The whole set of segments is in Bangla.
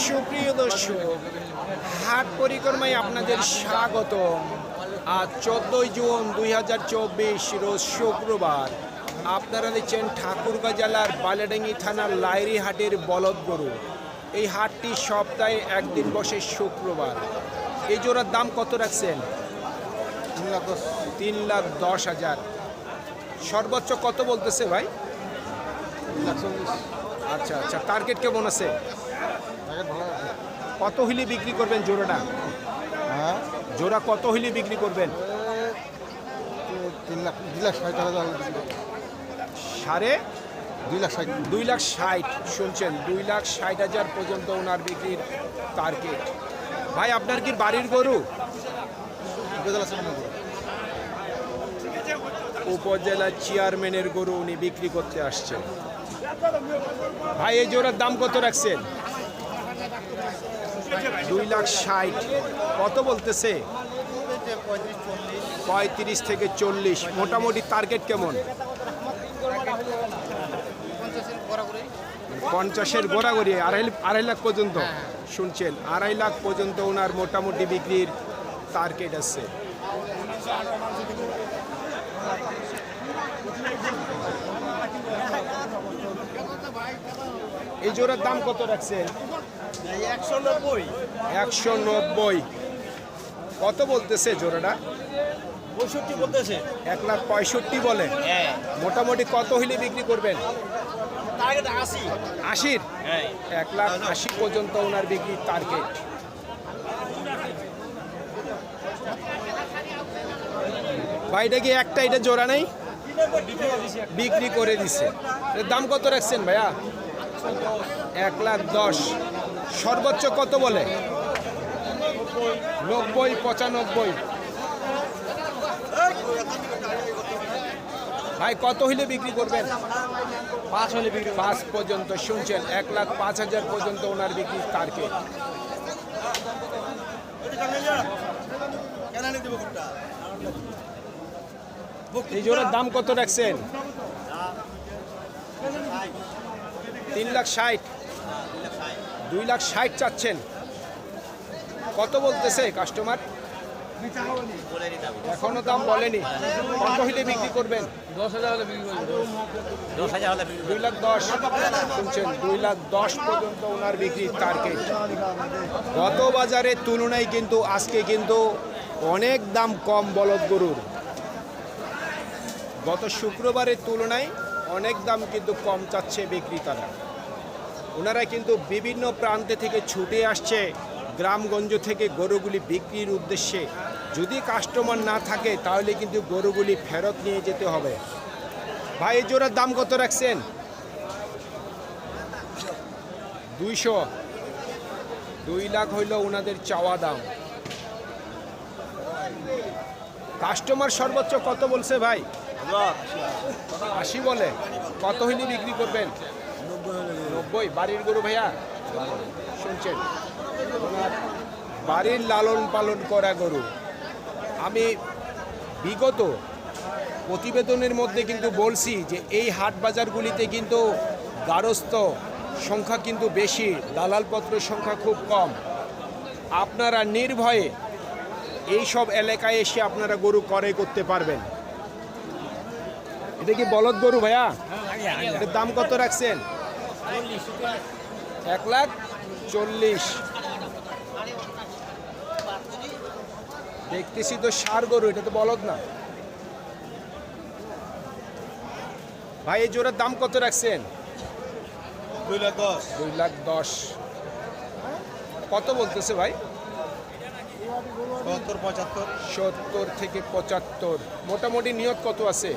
সুপ্রিয় দর্শক, হাট পরিক্রমায় আপনাদের স্বাগত আজ চোদ্দই জুন দুই হাজার চব্বিশ, রোজ শুক্রবার। আপনারা দেখছেন ঠাকুরগাঁ জেলার বালেডাঙ্গি থানার লাইরি হাটের বলদ গরু। এই হাটটি সপ্তাহে একদিন বসে শুক্রবার। এই জোড়ার দাম কত রাখছেন? তিন লাখ দশ হাজার। সর্বোচ্চ কত বলতেছে ভাই? আচ্ছা আচ্ছা টার্গেট কেমন আছে? কত হইলে বিক্রি করবেন জোড়াটা? হ্যাঁ? জোড়া কত হইলে বিক্রি করবেন? তিন লাখ দুই লাখ ষাট সাড়ে? দুই লাখ ষাট। দুই লাখ ষাট শুনছেন? দুই লাখ ষাট হাজার পর্যন্ত ওনার বিক্রির টার্গেট ভাই আপনার কি বাড়ির গরু। উপজেলা চেয়ারম্যানের গরু উনি বিক্রি করতে আসছেন। ভাই এই জোড়ার দাম কত রাখছেন? দুই লাখ ষাট। কত বলতেছে? পঁয়ত্রিশ থেকে চল্লিশ। মোটামুটি টার্গেট কেমন? পঞ্চাশের গোড়াগড়ি আড়াই আড়াই লাখ পর্যন্ত। শুনছেন আড়াই লাখ পর্যন্ত ওনার মোটামুটি বিক্রির টার্গেট আছে। এই জোড়ার দাম কত রাখছেন? একশো নব্বই। কত বলতেছে জোড়াটা? পঁয়ষট্টি বলতেছে। এক লাখ পঁয়ষট্টি বলে। হ্যাঁ। মোটামুটি কত হইলে বিক্রি করবেন? আশির? হ্যাঁ। এক লাখ আশি পর্যন্ত ওনার বিক্রির টার্গেট ভাইটা কি একটা এটা জোড়া নেই? বিক্রি করে দিছে। দাম কত রাখছেন ভাইয়া? এক লাখ দশ। সর্বোচ্চ কত বলে? নব্বই পঁচানব্বই। ভাই কত হইলে বিক্রি করবেন? পাঁচ হলে বিক্রি পাঁচ পর্যন্ত শুনছেন এক লাখ পাঁচ হাজার পর্যন্ত ওনার বিক্রি টার্গেট। এই জোড়ার দাম কত রাখছেন? তিন লাখ ষাট। দুই লাখ ষাট চাচ্ছেন। কত বলতেছে কাস্টমার এখনও দাম বলেনি। কত হইলে বিক্রি করবেন? দশ হাজার হলে বিক্রি করব দশ হাজার হলে দুই লাখ দশ। শুনছেন দুই লাখ দশ পর্যন্ত ওনার বিক্রি টার্গেট গত বাজারের তুলনায় কিন্তু আজকে কিন্তু অনেক দাম কম বলদ গরুর। গত শুক্রবারের তুলনায় অনেক দাম কিন্তু কম চাচ্ছে বিক্রেতারা। ওনারা কিন্তু বিভিন্ন প্রান্তে থেকে ছুটে আসছে গ্রামগঞ্জ থেকে গরুগুলি বিক্রির উদ্দেশ্যে। যদি কাস্টমার না থাকে তাহলে কিন্তু গরুগুলি ফেরত নিয়ে যেতে হবে। ভাই এই জোড়ার দাম কত রাখছেন? দুইশো। দুই লাখ হইল ওনাদের চাওয়া দাম। কাস্টমার সর্বোচ্চ কত বলছে ভাই? আশি বলে। কত হইলে বিক্রি করবেন? নব্বই বাড়ির গরু ভাইয়া? শুনছেন? বাড়ির লালন পালন করা গরু। আমি বিগত প্রতিবেদনের মধ্যে কিন্তু বলছি যে এই হাট বাজারগুলিতে কিন্তু গারস্থ সংখ্যা কিন্তু বেশি দালালপত্রের সংখ্যা খুব কম। আপনারা নির্ভয়ে এই সব এলাকায় এসে আপনারা গরু ক্রয় করতে পারবেন। এটা কি বলদ গরু ভাইয়া। এটার দাম কত রাখছেন? এক লাখ চল্লিশ। দেখতেছি তো সার গরু এটা তো বলদ না। ভাই এই জোরের দাম কত রাখছেন? দুই লাখ দশ। দুই লাখ দশ। কত বলতেছে ভাই? সত্তর পঁচাত্তর। সত্তর থেকে পঁচাত্তর। মোটামুটি নিয়ত কত আছে?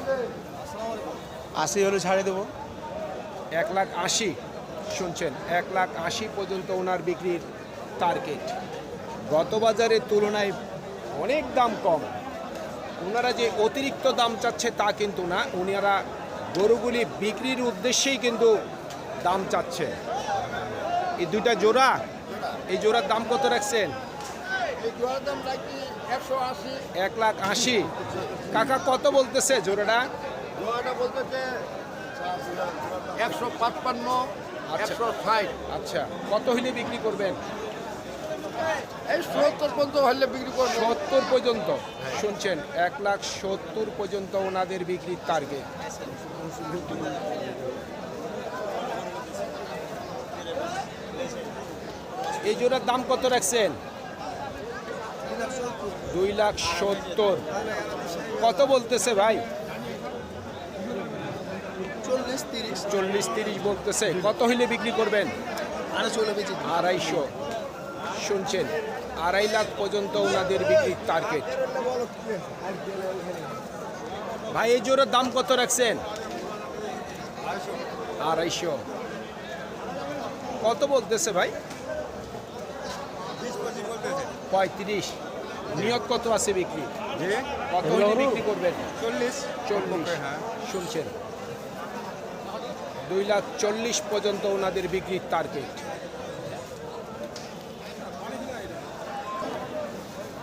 আশি হলে ছাড়ে দেবো। এক লাখ আশি। শুনছেন এক লাখ আশি পর্যন্ত ওনার বিক্রির টার্গেট গত বাজারের তুলনায় অনেক দাম কম। ওনারা যে অতিরিক্ত দাম চাচ্ছে তা কিন্তু না ওনারা গরুগুলি বিক্রির উদ্দেশ্যেই কিন্তু দাম চাচ্ছে। এই দুইটা জোড়া এই জোড়ার দাম কত রাখছেন? এক লাখ আশি। কাকা কত বলতেছে জোড়াটা? একশো পাঁচপান্ন। একশো ষাট। আচ্ছা। কত হইলে বিক্রি করবেন? এই সত্তর পর্যন্ত হলে বিক্রি করব। সত্তর পর্যন্ত। শুনছেন এক লাখ সত্তর পর্যন্ত ওনাদের বিক্রির টার্গেট এই জোড়ার দাম কত রাখছেন? দুই লাখ সত্তর। কত বলতেছে ভাই? চল্লিশ তিরিশ চল্লিশ তিরিশ বলতেছে। কত হইলে বিক্রি করবেন? আড়াইশো শুনছেন আড়াই লাখ পর্যন্ত ওনাদের বিক্রির টার্গেট ভাই এই জোরের দাম কত রাখছেন? আড়াইশো। কত বলতেছে ভাই? পঁয়ত্রিশ। নিয়ত কত আছে বিক্রি? কত বিক্রি করবেন? চল্লিশ। চল্লিশ। শুনছেন। দুই লাখ চল্লিশ পর্যন্ত ওনাদের বিক্রির টার্গেট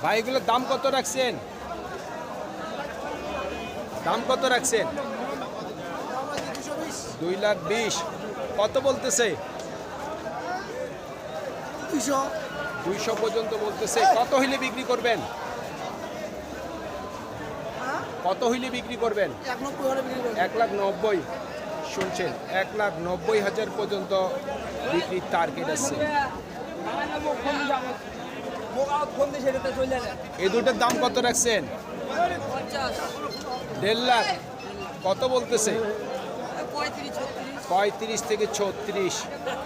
ভাই এগুলোর দাম কত রাখছেন? দাম কত রাখছেন? দুই লাখ বিশ। কত বলতেছে? দুইশো। পর্যন্ত বলতেছে। কত হইলে বিক্রি করবেন? কত হইলে বিক্রি করবেন। এক লাখ নব্বই। শুনছেন, এক লাখ নব্বই হাজার পর্যন্ত বিক্রির টার্গেট আছে। এই দুটোর দাম কত রাখছেন? দেড় লাখ। কত বলতেছে? পঁয়ত্রিশ থেকে ছত্রিশ।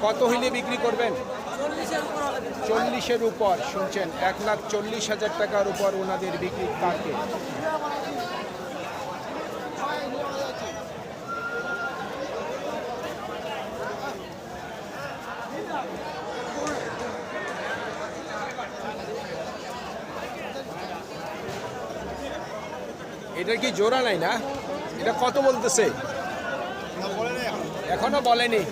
কত হইলে বিক্রি করবেন? চল্লিশের উপর। শুনছেন, এক লাখ চল্লিশ হাজার টাকার উপর ওনাদের বিক্রির টার্গেট এটা কি জোড়া নাই না? এটা কত বলতেছে? এখনও বলেনি।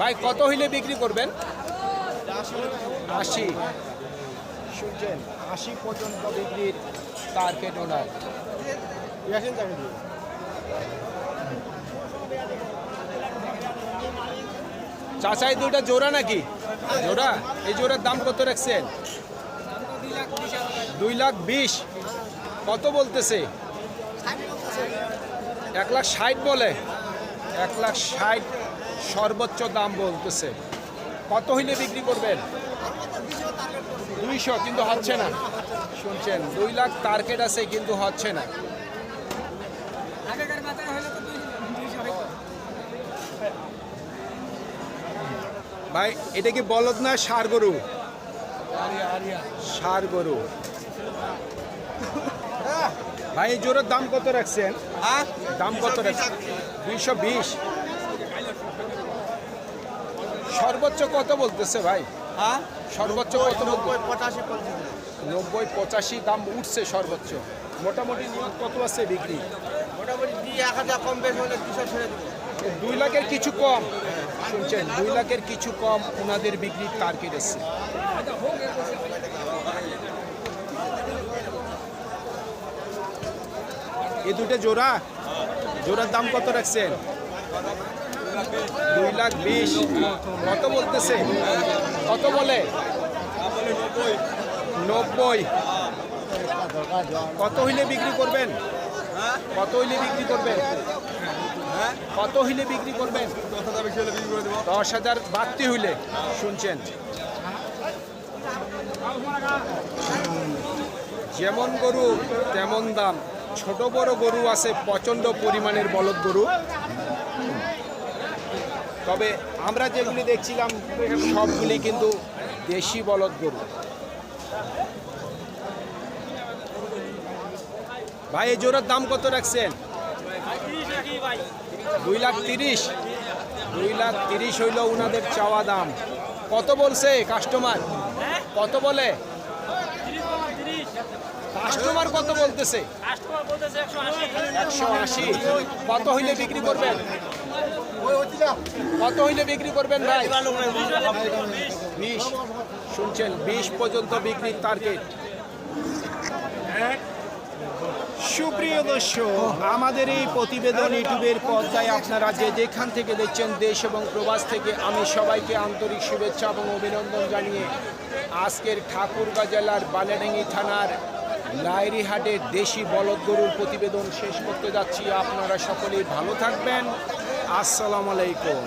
ভাই, কত হইলে বিক্রি করবেন? আশি। শুনছেন, আশি পর্যন্ত বিক্রির টার্গেট ওনার চাচাই দুটা জোড়া নাকি? জোড়া, এই জোড়ার দাম কত রাখছেন? দুই লাখ বিশ। কত বলতেছে? এক লাখ ষাট বলে। এক লাখ ষাট সর্বোচ্চ দাম বলতেছে। কত হইলে বিক্রি করবেন? দুইশো, কিন্তু হচ্ছে না। শুনছেন, দুই লাখ টার্গেট আছে, কিন্তু হচ্ছে না আগেকার মাথায় হলে তো দুইশো হইতো ভাই এটা কি বলদ না সার গরু? সার গরু। ভাই জোরের দাম কত রাখছেন? দাম কত রাখছেন? দুইশো বিশ। সর্বোচ্চ কত বলতেছে ভাই? সর্বোচ্চ কত পঁচাশি নব্বই পঁচাশি দাম উঠছে সর্বোচ্চ। মোটামুটি নিয়ত কত আছে বিক্রি? মোটামুটি দুই এক হাজার কম বেশি হলে দুশো দুই লাখের কিছু কম? শুনছেন, দুই লাখের কিছু কম ওনাদের বিক্রির টার্গেট এসছে। এই দুটো জোড়া? জোড়ার দাম কত রাখছেন? দুই লাখ বিশ। কত বলতেছে? কত বলে? নব্বই। কত হইলে বিক্রি করবেন? কত হইলে বিক্রি করবেন? কত হইলে বিক্রি করবেন? দশ হাজার বাড়তি হইলে, শুনছেন? যেমন গরু, তেমন দাম। ছোট বড় গরু আছে, প্রচণ্ড পরিমাণের বলদ গরু। তবে আমরা যেগুলি দেখছিলাম, সবগুলি কিন্তু দেশি বলদ গরু। ভাই, এই জোড়ার দাম কত রাখছেন? দুই লাখ তিরিশ। দুই লাখ তিরিশ হইল উনাদের চাওয়া দাম। কত বলছে কাস্টমার কত বলে? কাস্টমার কত বলতেছে? একশো আশি। কত হইলে বিক্রি করবেন? কত হইলে বিক্রি করবেন ভাই? বিশ। শুনছেন, বিশ পর্যন্ত বিক্রির টার্গেট সুপ্রিয় দর্শক, আমাদের এই প্রতিবেদন ইউটিউবের পর্দায় আপনারা যে যেখান থেকে দেখছেন দেশ এবং প্রবাস থেকে, আমি সবাইকে আন্তরিক শুভেচ্ছা এবং অভিনন্দন জানিয়ে আজকের ঠাকুরগা জেলার বালেডাঙ্গি থানার লাইরিহাটের দেশি বলদ গরুর প্রতিবেদন শেষ করতে যাচ্ছি। আপনারা সকলেই ভালো থাকবেন। আসসালামু আলাইকুম।